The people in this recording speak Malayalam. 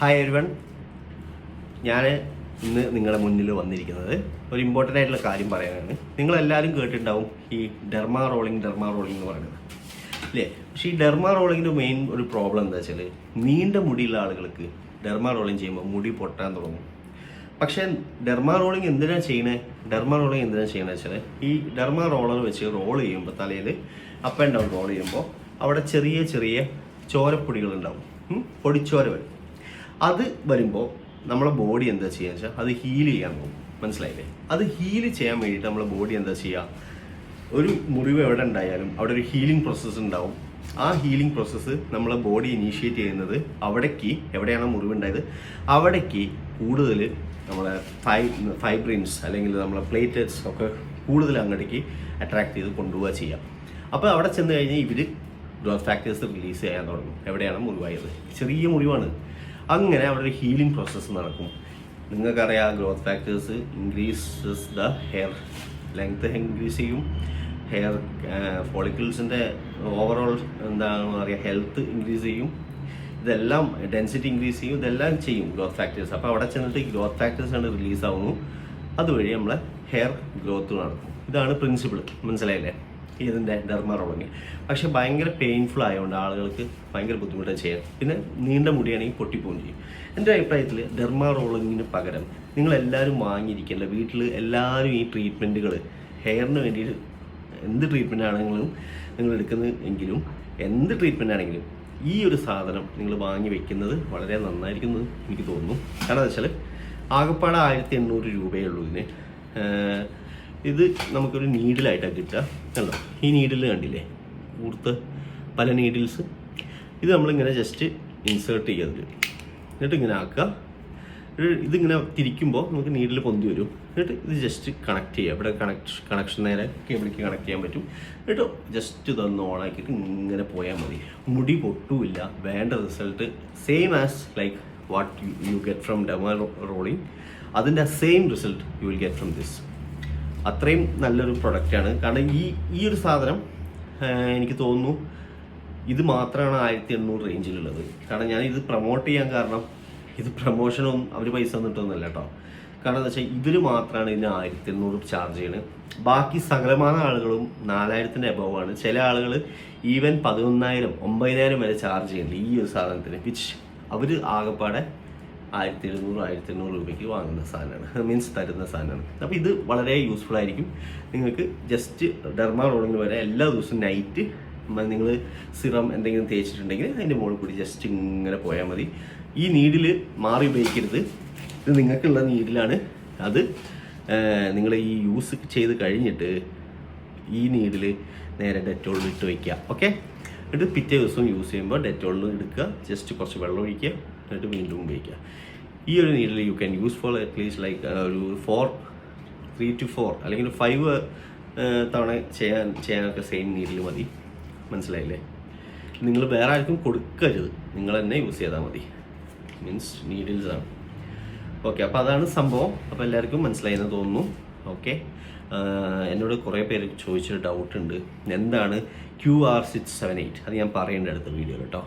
ഹായ് എവരിവൺ ഞാൻ ഇന്ന് നിങ്ങളുടെ മുന്നിൽ വന്നിരിക്കുന്നത് ഒരു ഇമ്പോർട്ടന്റ് ആയിട്ടുള്ള കാര്യം പറയാനാണ്. നിങ്ങളെല്ലാവരും കേട്ടിട്ടുണ്ടാവും ഈ ഡെർമ റോളിംഗ് ഡെർമ റോളിംഗ് എന്ന് പറയുന്നത്. അല്ലേ പക്ഷേ ഈ ഡെർമ റോളിങ്ങിന്റെ മെയിൻ ഒരു പ്രോബ്ലം എന്താ വെച്ചാൽ നീണ്ട മുടിയുള്ള ആളുകൾക്ക് ഡെർമ റോളിംഗ് ചെയ്യുമ്പോൾ മുടി പൊട്ടാൻ തുടങ്ങും. പക്ഷേ ഡെർമ റോളിംഗ് എന്തിനാണ് ചെയ്യണേ? ഡെർമ റോളിംഗ് എന്തിനാണ് ചെയ്യണത് വെച്ചാൽ ഈ ഡെർമ റോളർ വെച്ച് റോൾ ചെയ്യുമ്പോൾ തലയിൽ അപ്പ് ആൻഡ് ഡൗൺ റോൾ ചെയ്യുമ്പോൾ അവിടെ ചെറിയ ചെറിയ ഉം? പൊടിച്ചോര വരും. അത് വരുമ്പോൾ നമ്മുടെ ബോഡി എന്താ ചെയ്യുക വെച്ചാൽ അത് ഹീൽ ചെയ്യാൻ പോകും. മനസ്സിലായില്ലേ? അത് ഹീൽ ചെയ്യാൻ വേണ്ടിയിട്ട് നമ്മുടെ ബോഡി എന്താ ചെയ്യുക ഒരു മുറിവ് എവിടെ ഉണ്ടായാലും അവിടെ ഒരു ഹീലിംഗ് പ്രോസസ്സ് ഉണ്ടാവും. ആ ഹീലിംഗ് പ്രോസസ്സ് നമ്മളെ ബോഡി ഇനീഷ്യേറ്റ് ചെയ്യുന്നത് അവിടേക്ക് എവിടെയാണോ മുറിവ് ഉണ്ടായത്? അവിടേക്ക് കൂടുതൽ നമ്മളെ ഫൈ ഫൈബ്രിൻസ് അല്ലെങ്കിൽ നമ്മളെ പ്ലേറ്ററ്റ്സ് ഒക്കെ കൂടുതൽ അങ്ങോട്ടേക്ക് അട്രാക്ട് ചെയ്ത് കൊണ്ടുപോവുക ചെയ്യാം. അപ്പോൾ അവിടെ ചെന്ന് കഴിഞ്ഞാൽ ഇവർ ഗ്രോത്ത് ഫാക്ടേഴ്സ് റിലീസ് ചെയ്യാൻ തുടങ്ങും. എവിടെയാണ് മുറിവായത്? ചെറിയ മുറിവാണ്. അങ്ങനെ അവിടെ ഒരു ഹീലിംഗ് പ്രോസസ്സ് നടക്കും. നിങ്ങൾക്കറിയാം growth factors increases the hair length increase ചെയ്യും. ഹെയർ ഫോളിക്കിൾസിന്റെ ഓവറോൾ എന്താണെന്ന് പറയുക ഹെൽത്ത് ഇൻക്രീസ് ചെയ്യും. ഇതെല്ലാം ഡെൻസിറ്റി ഇൻക്രീസ് ചെയ്യും ഇതെല്ലാം ചെയ്യും ഗ്രോത്ത് ഫാക്ടേഴ്സ് അപ്പോൾ അവിടെ ചെന്നിട്ട് ഈ ഗ്രോത്ത് ഫാക്ടേഴ്സ് ആണ് റിലീസ് ആവുന്നു. അതുവഴി നമ്മളെ ഹെയർ ഗ്രോത്ത് നടക്കും. ഇതാണ് പ്രിൻസിപ്പിൾ മനസ്സിലായില്ലേ? ഇതിന്റെ ഡെർമ റോളിങ് പക്ഷെ ഭയങ്കര പെയിൻഫുൾ ആയതുകൊണ്ട് ആളുകൾക്ക് ഭയങ്കര ബുദ്ധിമുട്ടാണ് ചെയ്യാൻ. പിന്നെ നീണ്ട മുടിയാണെങ്കിൽ പൊട്ടിപ്പോവും ചെയ്യും. എന്റെ അഭിപ്രായത്തിൽ ഡെർമ റോളിങ്ങിന് പകരം നിങ്ങൾ എല്ലാവരും വാങ്ങിയിരിക്കില്ല വീട്ടിൽ എല്ലാവരും ഈ ട്രീറ്റ്മെന്റുകൾ ഹെയറിന് വേണ്ടിയിട്ട് എന്ത് ട്രീറ്റ്മെന്റ് ആണെങ്കിലും നിങ്ങൾ എടുക്കുന്നത് എങ്കിലും എന്ത് ട്രീറ്റ്മെന്റ് ആണെങ്കിലും ഈ ഒരു സാധനം നിങ്ങൾ വാങ്ങി വെക്കുന്നത് വളരെ നന്നായിരിക്കും എന്ന് എനിക്ക് തോന്നുന്നു. കാരണം എന്താ വെച്ചാൽ ആകപ്പാടെ ആയിരത്തി എണ്ണൂറ് രൂപയേ ഉള്ളൂ ഇതിന്. ഇത് നമുക്കൊരു നീഡിലായിട്ടാണ് കിട്ടുക. കണ്ടോ? ഈ നീഡിൽ കണ്ടില്ലേ? കൂർത്ത് പല നീഡിൽസ് ഇത് നമ്മളിങ്ങനെ ജസ്റ്റ് ഇൻസേർട്ട് ചെയ്യുക എന്നിട്ട് ഇങ്ങനെ ആക്കുക. ഇതിങ്ങനെ തിരിക്കുമ്പോൾ നമുക്ക് നീഡിൽ പൊന്തി വരും. എന്നിട്ട് ഇത് ജസ്റ്റ് കണക്ട് ചെയ്യുക. ഇവിടെ കണക്ട് കണക്ഷൻ നേരെ കേബിളിക്ക് കണക്ട് ചെയ്യാൻ പറ്റും. എന്നിട്ട് ജസ്റ്റ് ഇതൊന്ന് ഓണാക്കിയിട്ട് ഇങ്ങനെ പോയാൽ മതി. മുടി പൊട്ടുമില്ല വേണ്ട result same as like what you you get from derma rolling അതിന്റെ same result you will get from this അത്രയും നല്ലൊരു പ്രൊഡക്റ്റാണ് കാരണം ഈ ഈ ഒരു സാധനം എനിക്ക് തോന്നുന്നു ഇത് മാത്രമാണ് ആയിരത്തി എണ്ണൂറ് റേഞ്ചിലുള്ളത് കാരണം ഞാൻ ഇത് പ്രൊമോട്ട് ചെയ്യാൻ കാരണം ഇത് പ്രൊമോഷനൊന്നും അവർ പൈസ ഒന്നും തന്നിട്ടൊന്നുമല്ല കേട്ടോ. കാരണം എന്താ വെച്ചാൽ ഇവർ മാത്രമാണ് ഇതിന് ആയിരത്തി എണ്ണൂറ് ചാർജ് ചെയ്യണത് ബാക്കി സകലമാന ആളുകളും നാലായിരത്തിന്റെ അബവ് ആണ്. ചില ആളുകൾ ഈവൻ പതിനൊന്നായിരം ഒമ്പതിനായിരം വരെ ചാർജ് ചെയ്യുന്നുണ്ട് ഈ ഒരു സാധനത്തിന്. വിച്ച് അവർ ആകെപ്പാടെ ആയിരത്തി എഴുന്നൂറ് ആയിരത്തി എണ്ണൂറ് രൂപയ്ക്ക് വാങ്ങുന്ന സാധനമാണ്. മീൻസ് തരുന്ന സാധനമാണ്. അപ്പോൾ ഇത് വളരെ യൂസ്ഫുൾ ആയിരിക്കും. നിങ്ങൾക്ക് ജസ്റ്റ് ഡെർമാ റോളിങ്ങിന് വരെ എല്ലാ ദിവസവും നൈറ്റ് നിങ്ങൾ സിറം എന്തെങ്കിലും തേച്ചിട്ടുണ്ടെങ്കിൽ അതിന്റെ മുകളിൽ കൂടി ജസ്റ്റ് ഇങ്ങനെ പോയാൽ മതി. ഈ നീഡിൽ മാറി ഉപയോഗിക്കരുത്. ഇത് നിങ്ങൾക്കുള്ള നീഡിലാണ് അത് നിങ്ങൾ ഈ യൂസ് ചെയ്ത് കഴിഞ്ഞിട്ട് ഈ നീഡിൽ നേരെ ഡെറ്റോളിൽ ഇട്ട് വയ്ക്കുക ഓക്കെ എന്നിട്ട് പിറ്റേ ദിവസം യൂസ് ചെയ്യുമ്പോൾ ഡെറ്റോളിൽ എടുക്കുക ജസ്റ്റ് കുറച്ച് വെള്ളം ഒഴിക്കുക. എന്നിട്ട് വീണ്ടും ഉപയോഗിക്കുക. ഈ ഒരു needle you can use for at least like ഒരു ഫോർ ത്രീ ടു ഫോർ അല്ലെങ്കിൽ ഫൈവ് തവണ ചെയ്യാൻ ചെയ്യാനൊക്കെ സെയിം നീഡിൽ മതി. മനസ്സിലായില്ലേ? നിങ്ങൾ വേറെ ആർക്കും കൊടുക്കരുത്. നിങ്ങൾ തന്നെ യൂസ് ചെയ്താൽ മതി. മീൻസ് നീഡിൽസ് ആണ്. ഓക്കെ അപ്പോൾ അതാണ് സംഭവം. അപ്പോൾ എല്ലാവർക്കും മനസ്സിലായെന്ന് തോന്നുന്നു. ഓക്കെ എന്നോട് കുറേ പേര് ചോദിച്ചൊരു ഡൗട്ട് ഉണ്ട്. എന്താണ് Q R six seven eight അത് ഞാൻ പറയേണ്ട അടുത്ത വീഡിയോ കേട്ടോ